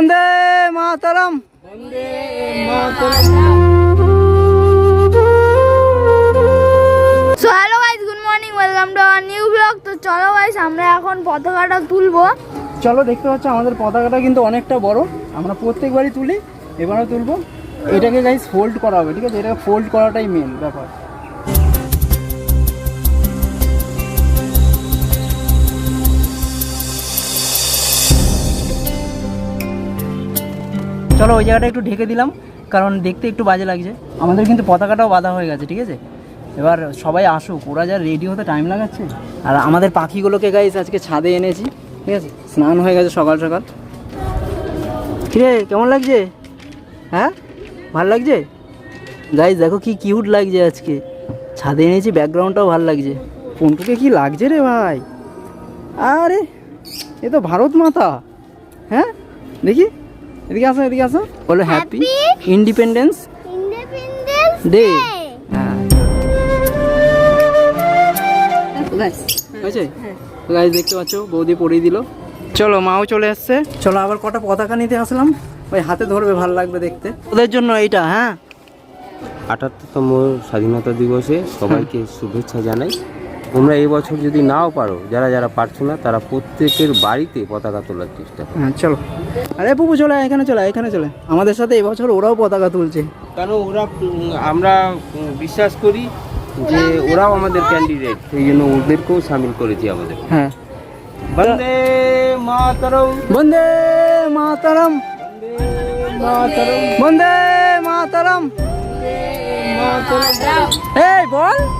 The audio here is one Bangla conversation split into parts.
Vande Mataram. So hello guys good morning welcome to our new blog তো চলো গাইস আমরা এখন পতাকাটা তুলবো। চলো দেখতে পাচ্ছ আমাদের পতাকাটা কিন্তু অনেকটা বড়। আমরা প্রত্যেকবারই তুলি এবারও তুলবো। এটাকে গাইস ফোল্ড করা হবে ঠিক আছে? এটাকে ফোল্ড করাটাই মেন ব্যাপার। চলো ওই জায়গাটা একটু ঢেকে দিলাম, কারণ দেখতে একটু বাজে লাগছে। আমাদের কিন্তু পতাকাটাও বাঁধা হয়ে গেছে, ঠিক আছে? এবার সবাই আসুক, ওরা যা রেডি হতে টাইম লাগাচ্ছে। আর আমাদের পাখিগুলোকে গাইস আজকে ছাদে এনেছি, ঠিক আছে? স্নান হয়ে গেছে সকাল সকাল। কিরে, কেমন লাগছে? হ্যাঁ? ভালো লাগছে? গাইস দেখো কি কিউট লাগছে আজকে। ছাদে এনেছি ব্যাকগ্রাউন্ডটাও ভালো লাগছে। পন্টুকে কি লাগছে রে ভাই? আরে, এ তো ভারত মাতা। হ্যাঁ? দেখি। এদিকে আসো এদিকে আসো। বলো হ্যাপি ইন্ডিপেন্ডেন্স ইন্ডিপেন্ডেন্স ডে হ্যাঁ। গাইজ দেখতে পাচ্ছ বৌদি পরিয়ে দিল। চলো মাও চলে আসছে। চলো আবার কটা পতাকা নিতে আসলাম। ওই হাতে ধরবে ভালো লাগবে দেখতে। ওদের জন্য এইটা হ্যাঁ। আটাত্তরতম স্বাধীনতা দিবসে সবাইকে শুভেচ্ছা জানাই। তোমরা এই বছর যদি নাও পারো যারা যারা পারছ না তারা প্রত্যেকের বাড়িতে পতাকা তোলার চেষ্টা করো। হ্যাঁ চলো। আরে পুপু চলে আয়, এখানে চলে আয়, এখানে চলে। আমাদের সাথে এবছর ওরাও পতাকা তুলছে। কারণ ওরা উম, আমরা উম, বিশ্বাস করি যে ওরাও আমাদের ক্যান্ডিডেট সেই জন্য ওদেরকেও সামিল করেছি আমাদের। হ্যাঁ। বন্দে মাতরম। বন্দে মাতারাম। বন্দে মাতারাম। এই বল।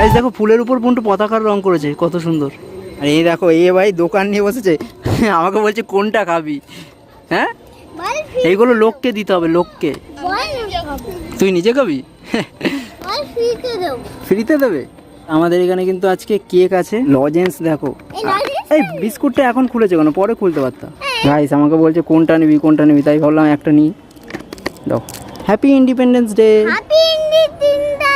গাইজ দেখো ফুলের উপর পুন্টু পতাকার রং করেছে কত সুন্দর। আর এই দেখো এই ভাই দোকান নিয়ে বসেছে। আমাকে বলছে কোনটা খাবি? হ্যাঁ? এইগুলো লোককে দিতে হবে লোককে। তুই নিজে খাবি? ফ্রিতে দেবে। আমাদের এখানে কিন্তু আজকে কেক আছে। লজেন্স দেখো। এই বিস্কুটটা এখন খুলেছে কেন? পরে খুলতে পারতাম গাইস আমাকে বলছে কোনটা নিবি কোনটা নিবি? তাই ভাবলাম একটা নিই। দাও happy independence day happy independence day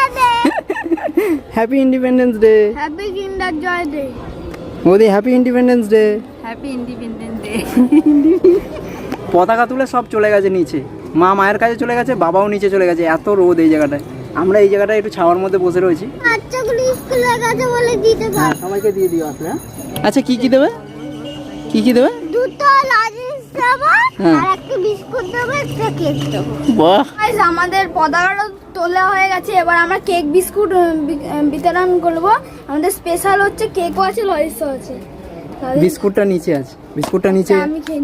happy independence day happy Kinder Joy day Modi happy independence day happy independence day পতাকা তুলে সব চলে গেছে নিচে। মা মায়ের কাছে চলে গেছে বাবাও নিচে চলে গেছে। এত রোদ এই জায়গাটায়। আমরা এই জায়গাটায় একটু ছাওয়ার মধ্যে বসে রয়েছি। হ্যাঁ সবাইকে দিয়ে দিও আসলে হ্যাঁ? আচ্ছা কি কি দেবে? কি কি দেবে? দুটো লজেন্স দেবো হ্যাঁ। আর একটা বিস্কুট দেবো একটা কেক দেবো। বাহ। আমাদের পতাকাটা তোলা হয়ে গেছে। এবার আমরা কেক বিস্কুট বিতরণ করব। আমাদের স্পেশাল হচ্ছে কেকও আছে লজেন্সও আছে। বিস্কুটটা নিচে আছে। বিস্কুটটা নিচে আমি খেয়ে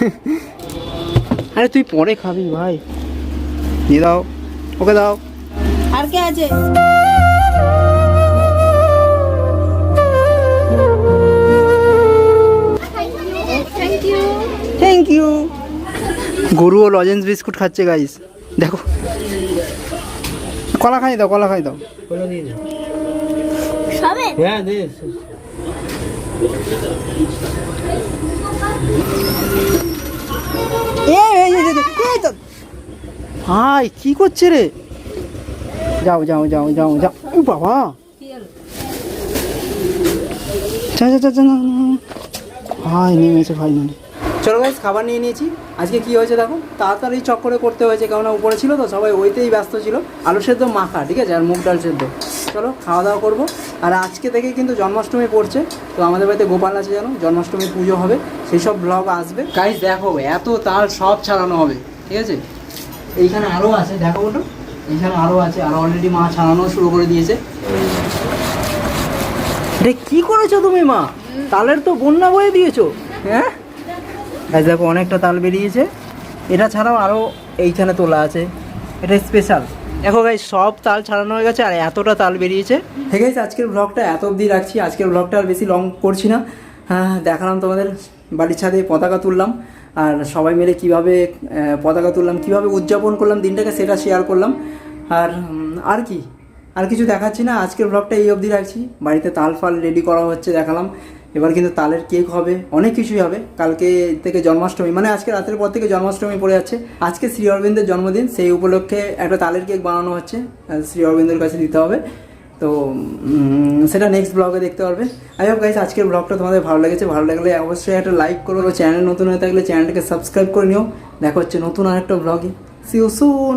আরে তুই পরে খাবি ভাই। দিয়ে দাও। ওকে দাও। আর কে আছে? থ্যাংক ইউ ইউ গরুও লজেন্স বিস্কুট খাচ্ছে গাইস দেখো। কলা খাই দাও কলা খাই দাও। সবে? হ্যাঁ দে। ভাই কি করছে রে? যাও যাও যাও যাও যাও। ও বাবা। যা যা যা যা। ভাই নেমেছে ভাই মানে চলো গাইস খাবার নিয়ে নিয়েছি। আজকে কি হয়েছে দেখো? তাড়াতাড়ি চক্করে করতে হয়েছে, কেননা উপরে ছিল তো, সবাই ওইতেই ব্যস্ত ছিল। আলু সেদ্ধ, মাখা, ঠিক আছে? আর মুগ ডাল সেদ্ধ। চলো, খাওয়া দাওয়া করব। আর আজকে থেকে কিন্তু জন্মাষ্টমী পড়ছে। তো আমাদের বাড়িতে গোপাল আছে জানো? জন্মাষ্টমী পুজো হবে। সেই সব ব্লগ আসবে। গাইস দেখো, এত তাল সব ছাড়ানো হবে, ঠিক আছে? এইখানে আরও আছে, দেখো ওটা এইখানে আরও আছে, আর অলরেডি মা ছাড়ানো শুরু করে দিয়েছে। রে কি করেছ তুমি মা? তালের তো বন্যা বয়ে দিয়েছ হ্যাঁ? গাছ দেখো, অনেকটা তাল বেরিয়েছে। এটা ছাড়াও আরও এইখানে তোলা আছে। এটা স্পেশাল দেখো গাই সব তাল ছাড়ানো হয়ে গেছে, আর এতটা তাল বেরিয়েছে। ঠিক আছে আজকের ব্লগটা এত অবধি রাখছি। আজকের ব্লগটা আর বেশি লং করছি না। হ্যাঁ দেখালাম তোমাদের বাড়ির ছাদে পতাকা তুললাম। আর সবাই মিলে কীভাবে পতাকা তুললাম, কীভাবে উদযাপন করলাম, দিনটাকে সেটা শেয়ার করলাম। আর আর কি? আর কিছু দেখাচ্ছি না। আজকের ব্লগটা এই অবধি রাখছি। বাড়িতে তাল ফাল রেডি করা হচ্ছে, দেখালাম। এবার কিন্তু তালের কেক হবে, অনেক কিছুই হবে। কালকে থেকে জন্মাষ্টমী মানে আজকে রাতের পর থেকে জন্মাষ্টমী পড়ে যাচ্ছে। আজকে শ্রী অরবিন্দের জন্মদিন, সেই উপলক্ষে একটা তালের কেক বানানো হচ্ছে শ্রী অরবিন্দের কাছে দিতে হবে। তো সেটা নেক্সট ব্লগে দেখতে পারবে। আই হোপ গাইস আজকের ব্লগটা তোমাদের ভালো লেগেছে। ভালো লাগলে অবশ্যই একটা লাইক করো চ্যানেল নতুন হয়ে থাকলে চ্যানেলটাকে সাবস্ক্রাইব করে নিও। দেখা হচ্ছে নতুন আরেকটা ব্লগে সি ইউ সুন